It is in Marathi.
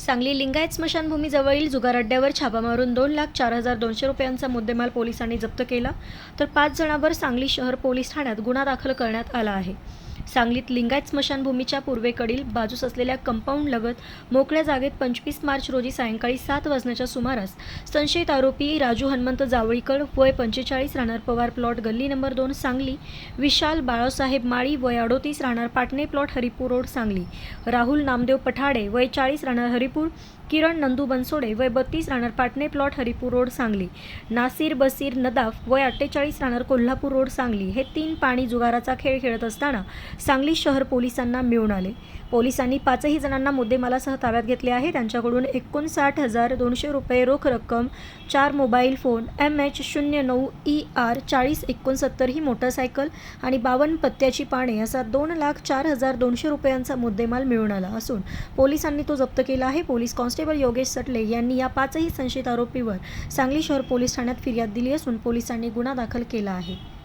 सांगली लिंगायत स्मशानभूमीजवळील जुगार अड्ड्यावर छापा मारून दोन लाख चार हजार दोनशे रुपयांचा मुद्देमाल पोलिसांनी जप्त केला तर पाच जणांवर सांगली शहर पोलीस ठाण्यात गुन्हा दाखल करण्यात आला आहे. सांगलीत लिंगायत स्मशानभूमीच्या पूर्वेकडील बाजूस असलेल्या कंपाऊंड लगत मोकळ्या जागेत पंचवीस मार्च रोजी सायंकाळी सात वाजण्याच्या सुमारास संशयित आरोपी राजू हनुमंत जावळीकर वय पंचेचाळीस राहणार पवार प्लॉट गल्ली नंबर दोन सांगली. विशाल बाळासाहेब माळी वय अडोतीस राहणार पाटणे प्लॉट हरिपूर रोड सांगली. राहुल नामदेव पठाडे वय चाळीस राहणार हरिपूर. किरण नंदू बनसोडे वय बत्तीस राहणार पाटणे प्लॉट हरिपूर रोड सांगली. नासिर बसीर नदाफ वय अठ्ठेचाळीस राहणार कोल्हापूर रोड सांगली. हे तीन पाणी जुगाराचा खेळ खेळत असताना सांगली शहर पोलिसांना मिळून आले. पोलिसांनी पाचही जणांना मुद्देमालासह ताब्यात घेतले आहे. त्यांच्याकडून एकोणसाठ हजार दोनशे रुपये रोख रक्कम चार मोबाईल फोन एम एच शून्य नऊ ई आर चाळीस एकोणसत्तर ही मोटरसायकल आणि बावन्न पत्त्याची पाने असा दोन लाख चार हजार दोनशे रुपयांचा मुद्देमाल मिळून आला असून पोलिसांनी तो जप्त केला आहे. पोलीस कॉन्स्टेबल योगेश सटले यांनी या पाचही संशयित आरोपीवर सांगली शहर पोलीस ठाण्यात फिर्याद दिली असून पोलिसांनी गुन्हा दाखल केला आहे.